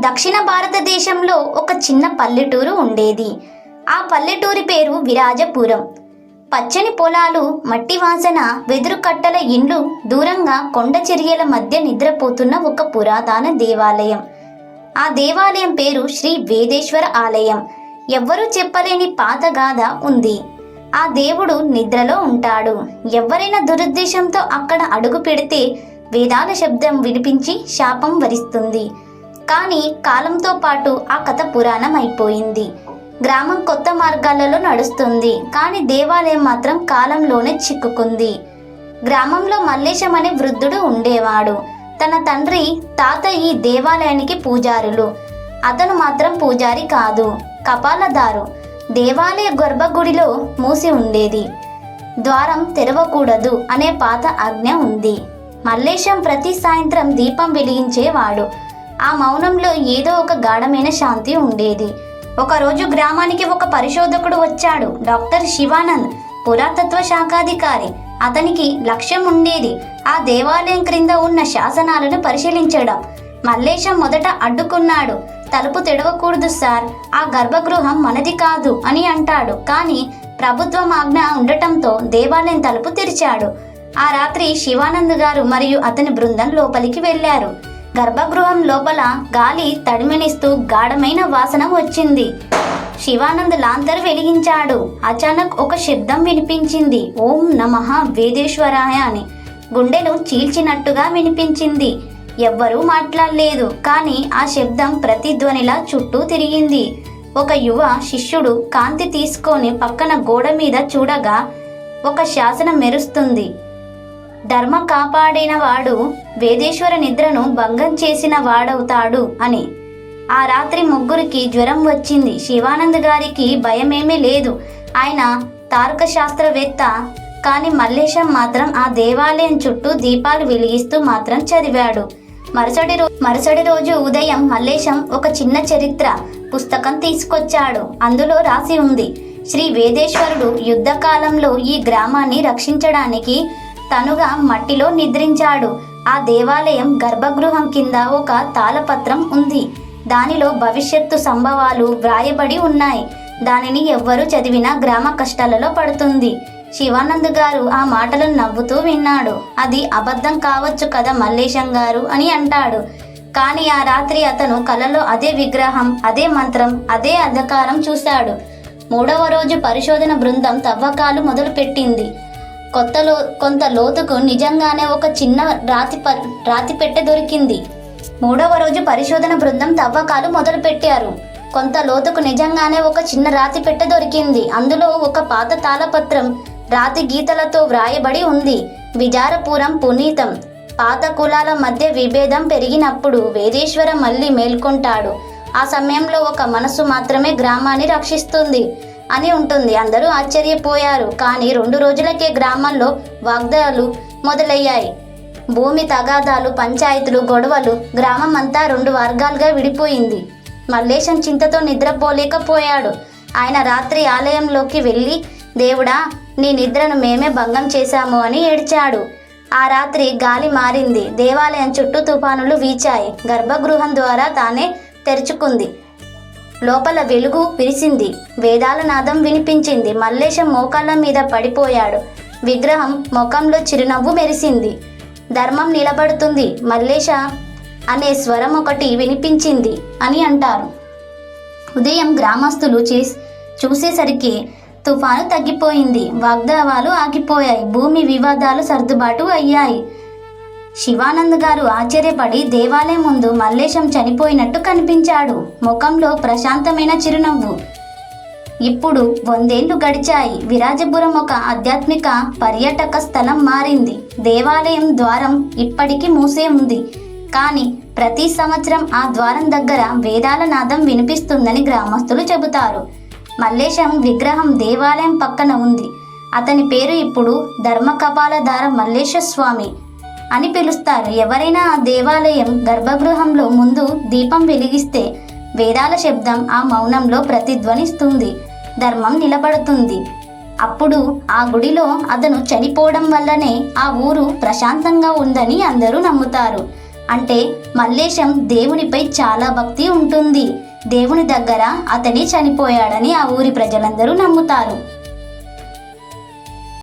దక్షిణ భారతదేశంలో ఒక చిన్న పల్లెటూరు ఉండేది. ఆ పల్లెటూరి పేరు విరాజపురం. పచ్చని పొలాలు మట్టి వాసన వెదురు కట్టల ఇండ్లు దూరంగా కొండ చర్యల మధ్య నిద్రపోతున్న ఒక పురాతన దేవాలయం. ఆ దేవాలయం పేరు శ్రీ వేదేశ్వర ఆలయం. ఎవ్వరూ చెప్పలేని పాత గాథ ఉంది. ఆ దేవుడు నిద్రలో ఉంటాడు. ఎవరైనా దురుద్దేశంతో అక్కడ అడుగు పెడితే వేదాల శబ్దం వినిపించి శాపం వరిస్తుంది. కానీ కాలంతో పాటు ఆ కథ పురాణం అయిపోయింది గ్రామం కొత్త మార్గాలలో నడుస్తుంది కానీ దేవాలయం మాత్రం కాలంలోనే చిక్కుకుంది. గ్రామంలో మల్లేశం అనే వృద్ధుడు ఉండేవాడు. తన తండ్రి తాత ఈ దేవాలయానికి పూజారులు. అతను మాత్రం పూజారి కాదు కపాలదారు. దేవాలయ గర్భగుడిలో మూసి ఉండేది. ద్వారం తెరవకూడదు అనే పాత ఆజ్ఞ ఉంది. మల్లేశం ప్రతి సాయంత్రం దీపం వెలిగించేవాడు. ఆ మౌనంలో ఏదో ఒక గాఢమైన శాంతి ఉండేది. ఒకరోజు గ్రామానికి ఒక పరిశోధకుడు వచ్చాడు. డాక్టర్ శివానంద్ పురాతత్వ శాఖాధికారి. అతనికి లక్ష్యం ఉండేది ఆ దేవాలయం క్రింద ఉన్న శాసనాలను పరిశీలించడం. మల్లేశం మొదట అడ్డుకున్నాడు. తలుపు తెడవకూడదు సార్ ఆ గర్భగృహం మనది కాదు అని అంటాడు. కానీ ప్రభుత్వం ఆజ్ఞ ఉండటంతో దేవాలయం తలుపు తెరిచాడు. ఆ రాత్రి శివానంద్ గారు మరియు అతని బృందం లోపలికి వెళ్ళారు. గర్భగృహం లోపల గాలి తడిమెనిస్తూ గాఢమైన వాసన వచ్చింది. శివానంద్ లాంతర్ వెలిగించాడు. అచానక్ ఒక శబ్దం వినిపించింది. ఓం నమ వేదేశ్వరాయ అని. గుండెలు చీల్చినట్టుగా వినిపించింది. ఎవ్వరూ మాట్లాడలేదు. కానీ ఆ శబ్దం ప్రతిధ్వనిలా చుట్టూ తిరిగింది. ఒక యువ శిష్యుడు కాంతి తీసుకొని పక్కన గోడ మీద చూడగా ఒక శాసనం మెరుస్తుంది. ధర్మం కాపాడిన వాడు వేదేశ్వర నిద్రను భంగం చేసిన వాడవుతాడు అని. ఆ రాత్రి ముగ్గురికి జ్వరం వచ్చింది. శివానంద్ గారికి భయమేమీ లేదు. ఆయన తారక శాస్త్రవేత్త కానీ మల్లేశం మాత్రం ఆ దేవాలయం చుట్టూ దీపాలు వెలిగిస్తూ మాత్రం చదివాడు. మరుసటి రో మరుసటి రోజు ఉదయం మల్లేశం ఒక చిన్న చరిత్ర పుస్తకం తీసుకొచ్చాడు. అందులో రాసి ఉంది. శ్రీ వేదేశ్వరుడు యుద్ధకాలంలో ఈ గ్రామాన్ని రక్షించడానికి తనుగా మట్టిలో నిద్రించాడు. ఆ దేవాలయం గర్భగృహం కింద ఒక తాళపత్రం ఉంది. దానిలో భవిష్యత్తు సంభవాలు వ్రాయబడి ఉన్నాయి. దానిని ఎవ్వరు చదివినా గ్రామ కష్టాలలో పడుతుంది. శివానంద్ గారు ఆ మాటలను నవ్వుతూ విన్నాడు. అది అబద్ధం కావచ్చు కదా మల్లేశం గారు అని అంటాడు. కానీ ఆ రాత్రి అతను కలలో అదే విగ్రహం అదే మంత్రం అదే అధికారం చూశాడు. మూడవ రోజు పరిశోధన బృందం తవ్వకాలు మొదలుపెట్టింది. కొత్తలో కొంత లోతుకు నిజంగానే ఒక చిన్న రాతి ప రాతి పెట్టె దొరికింది. మూడవ రోజు పరిశోధన బృందం తవ్వకాలు మొదలుపెట్టారు. కొంత లోతుకు నిజంగానే ఒక చిన్న రాతి పెట్టె దొరికింది. అందులో ఒక పాత తాళపత్రం రాతి గీతలతో వ్రాయబడి ఉంది. విజారపురం పునీతం. పాత కులాల మధ్య విభేదం పెరిగినప్పుడు వేదేశ్వర మళ్ళీ మేల్కొంటాడు. ఆ సమయంలో ఒక మనసు మాత్రమే గ్రామాన్ని రక్షిస్తుంది. అని ఉంటుంది. అందరూ ఆశ్చర్యపోయారు. కానీ రెండు రోజులకే గ్రామంలో వాగ్దాలు మొదలయ్యాయి. భూమి తగాదాలు పంచాయతీలు గొడవలు గ్రామం అంతా రెండు వర్గాలుగా విడిపోయింది. మల్లేశం చింతతో నిద్రపోలేకపోయాడు. ఆయన రాత్రి ఆలయంలోకి వెళ్ళి దేవుడా నీ నిద్రను మేమే భంగం చేశాము అని ఏడ్చాడు. ఆ రాత్రి గాలి మారింది. దేవాలయం చుట్టూ తుఫానులు వీచాయి. గర్భగృహం ద్వారా తానే తెరుచుకుంది. లోపల వెలుగు విరిసింది వేదాల నాదం వినిపించింది. మల్లేశం మోకాళ్ళ మీద పడిపోయాడు. విగ్రహం ముఖంలో చిరునవ్వు మెరిసింది. ధర్మం నిలబడుతుంది. మల్లేశ అనే స్వరం ఒకటి వినిపించింది అని అంటారు. ఉదయం గ్రామస్తులు చేసి చూసేసరికి తుఫాను తగ్గిపోయింది. వాగ్దావాలు ఆగిపోయాయి. భూమి వివాదాలు సర్దుబాటు అయ్యాయి. శివానంద్ గారు ఆశ్చర్యపడి దేవాలయం ముందు మల్లేశం చనిపోయినట్టు కనిపించాడు. ముఖంలో ప్రశాంతమైన చిరునవ్వు. ఇప్పుడు వందేళ్ళు గడిచాయి. విరాజపురం ఒక ఆధ్యాత్మిక పర్యాటక స్థలం మారింది. దేవాలయం ద్వారం ఇప్పటికీ మూసే ఉంది. కానీ ప్రతి సంవత్సరం ఆ ద్వారం దగ్గర వేదాల నాదం వినిపిస్తుందని గ్రామస్తులు చెబుతారు. మల్లేశం విగ్రహం దేవాలయం పక్కన ఉంది. అతని పేరు ఇప్పుడు ధర్మకపాలధార మల్లేశ్వర స్వామి అని పిలుస్తారు. ఎవరైనా ఆ దేవాలయం గర్భగృహంలో ముందు దీపం వెలిగిస్తే వేదాల శబ్దం ఆ మౌనంలో ప్రతిధ్వనిస్తుంది. ధర్మం నిలబడుతుంది. అప్పుడు ఆ గుడిలో అతను చనిపోవడం వల్లనే ఆ ఊరు ప్రశాంతంగా ఉందని అందరూ నమ్ముతారు. అంటే మల్లేశం దేవునిపై చాలా భక్తి ఉంటుంది. దేవుని దగ్గర అతని చనిపోయాడని ఆ ఊరి ప్రజలందరూ నమ్ముతారు.